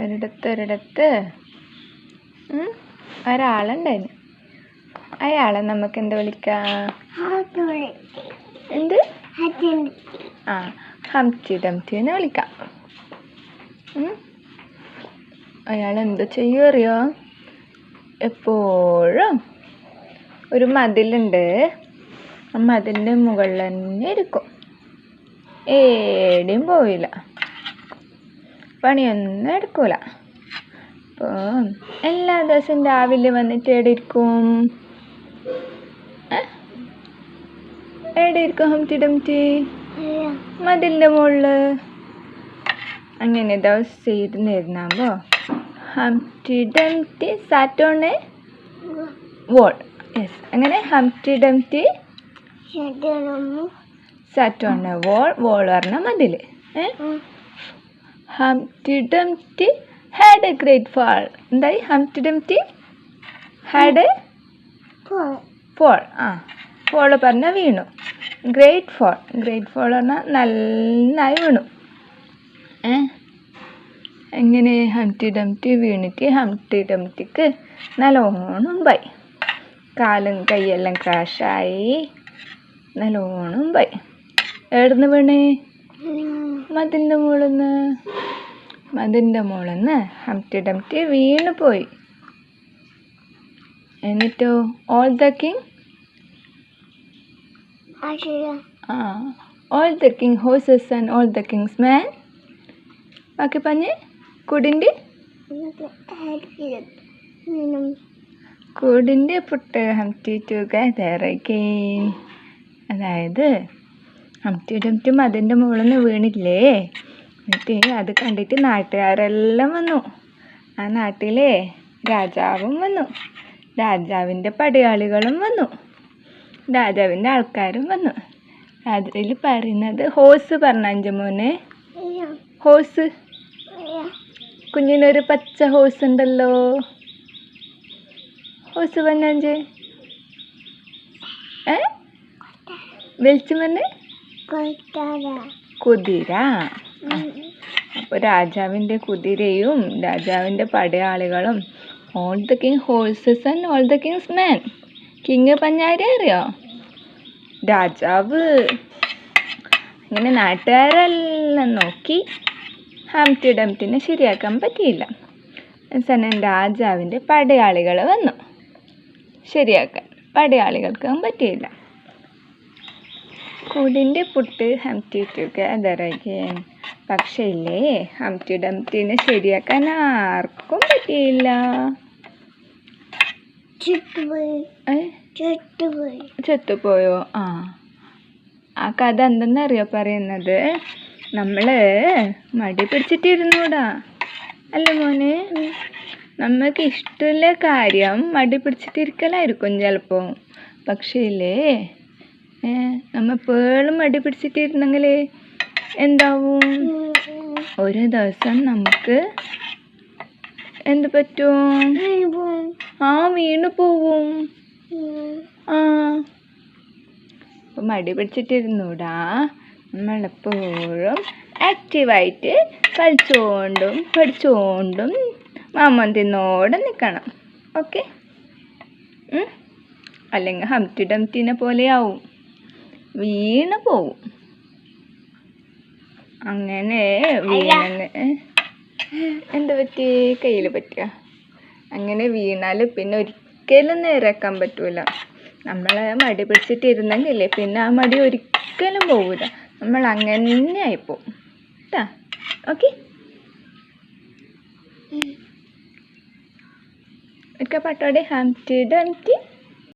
ഒരിടത്ത് ഒരിടത്ത് ഒരാളുണ്ടായിന്. ഒരാളുണ്ടായിരുന്നു അയാളെ നമുക്ക് എന്ത് വിളിക്കാം. എന്ത്? ആ ഹംറ്റി ഡംറ്റി എന്ന് വിളിക്കാം. അയാൾ എന്ത് ചെയ്യും അറിയോ എപ്പോഴും ഒരു മതിലുണ്ട്. ആ മതിലിന്റെ മുകളിൽ തന്നെ ഇരിക്കും. ഏടെയും പോയില്ല പണിയൊന്നും എടുക്കൂല. അപ്പോൾ എല്ലാ ദിവസവും രാവിലെ വന്നിട്ട് എവിടെ ഇരിക്കും? എവിടെ ഇരിക്കും ഹംറ്റി ഡംറ്റി മതിലിന്റെ മുകളിൽ അങ്ങനെ ദിവസം ഇരുന്നിരുന്നാകുമ്പോൾ Humpty Dumpty sat on a wall. Yes അങ്ങനെ Humpty Dumpty sat on wall. Wall പറഞ്ഞ മതിൽ ഏ? Humpty Dumpty had a great fall എന്തായി? Humpty Dumpty had a fall ആ ഫോൾ പറഞ്ഞാൽ വീണു. ഗ്രേറ്റ് ഫോൾ ഗ്രേറ്റ് ഫോൾ പറഞ്ഞാൽ നന്നായി വീണു. ഏ? എങ്ങനെ ഹംറ്റി ഡംറ്റി വീണിട്ട് ഹംറ്റി ഡംറ്റിക്ക് നല്ലോണം പോയി. കാലും കൈയെല്ലാം ക്രാഷായി നല്ലോണം പോയി. എവിടുന്ന് വീണ്? മതിന്റെ മുകളിന്ന് മുകളിൽ നിന്ന് ഹംറ്റി ഡംറ്റി വീണ് പോയി. എന്നിട്ടോ? ഓൾ ദ കിങ് ആ all the king horses and all the king's man ബാക്കി പറഞ്ഞ് കുടിന്റെ? കുടിന്റെ പുട്ട് ഹംറ്റി ടുഗദർ അഗെയിൻ അതായത് ഹംറ്റി അതിന്റെ മുകളിൽ വീണില്ലേ? എന്നിട്ട് അത് കണ്ടിട്ട് നാട്ടുകാരെല്ലാം വന്നു. ആ നാട്ടിലെ രാജാവും വന്നു. രാജാവിന്റെ പടയാളികളും വന്നു. രാജാവിന്റെ ആൾക്കാരും വന്നു. അതിൽ പറയുന്നത് ഹോസ് പറഞ്ഞ അഞ്ചുമോനെ ഹോസ്. കുഞ്ഞിനൊരു പച്ച ഹോസ് ഉണ്ടല്ലോ. ഹോസ് പറഞ്ഞേ ഏ? വെളിച്ചം കുതിര? അപ്പോൾ രാജാവിന്റെ കുതിരയും രാജാവിന്റെ പടയാളികളും all the king horses and all the king's man king പഞ്ഞാരി അറിയോ? രാജാവ് ഇങ്ങനെ നാട്ടുകാരെല്ലാം നോക്കി ഹംറ്റി ഡംറ്റിനെ ശരിയാക്കാൻ പറ്റിയില്ല. അവസാനം രാജാവിന്റെ പടയാളികൾ വന്നു. ശരിയാക്കാൻ പടയാളികൾക്കും പറ്റിയില്ല. കൂടിന്റെ പുട്ട് ഹംറ്റി ടുഗദർ അഗേൻ പക്ഷേ ഇല്ലേ ഹംറ്റി ഡംറ്റിനെ ശരിയാക്കാൻ ആർക്കും പറ്റിയില്ല. ചെത്തുപോയോ. ചത്തുപോയോ. ആ. ആ കഥ എന്തെന്നറിയോ പറയുന്നത്? നമ്മൾ മടി പിടിച്ചിട്ടിരുന്നൂടാ. അല്ല മോനെ? നമുക്ക് ഇഷ്ടമുള്ള കാര്യം മടി പിടിച്ചിട്ടിരിക്കലായിരിക്കും ചിലപ്പോൾ. പക്ഷേ ഇല്ലേ ഏ നമ്മ പേളും മടി പിടിച്ചിട്ടിരുന്നെങ്കിൽ എന്താവും? ഒരു ദിവസം നമുക്ക് എന്ത് പറ്റും? ആ വീണു പോവും. ആ. അപ്പം മടി പിടിച്ചിട്ടിരുന്നൂടാ നമ്മളെപ്പോഴും ആക്റ്റീവായിട്ട് കളിച്ചുകൊണ്ടും പഠിച്ചുകൊണ്ടും മാമൻ തിന്നോടെ നിൽക്കണം ഓക്കെ? അല്ലെങ്കിൽ ഹംറ്റി ഡംറ്റിനെ പോലെയാവും. വീണ് പോവും. അങ്ങനെ വീണ. എന്താ പറ്റി? കയ്യിൽ പറ്റിയ? അങ്ങനെ വീണാൽ പിന്നെ ഒരിക്കലും നേരാക്കാൻ പറ്റൂല. നമ്മളെ മടി പിടിച്ചിട്ടിരുന്നെങ്കിലേ പിന്നെ ആ മടി ഒരിക്കലും പോവില്ല നമ്മൾ അങ്ങനെ ആയിപ്പോവും. കേട്ടാ ഓക്കെ? ഒക്കെ പാട്ടോടെ ഹംറ്റി ഡംറ്റി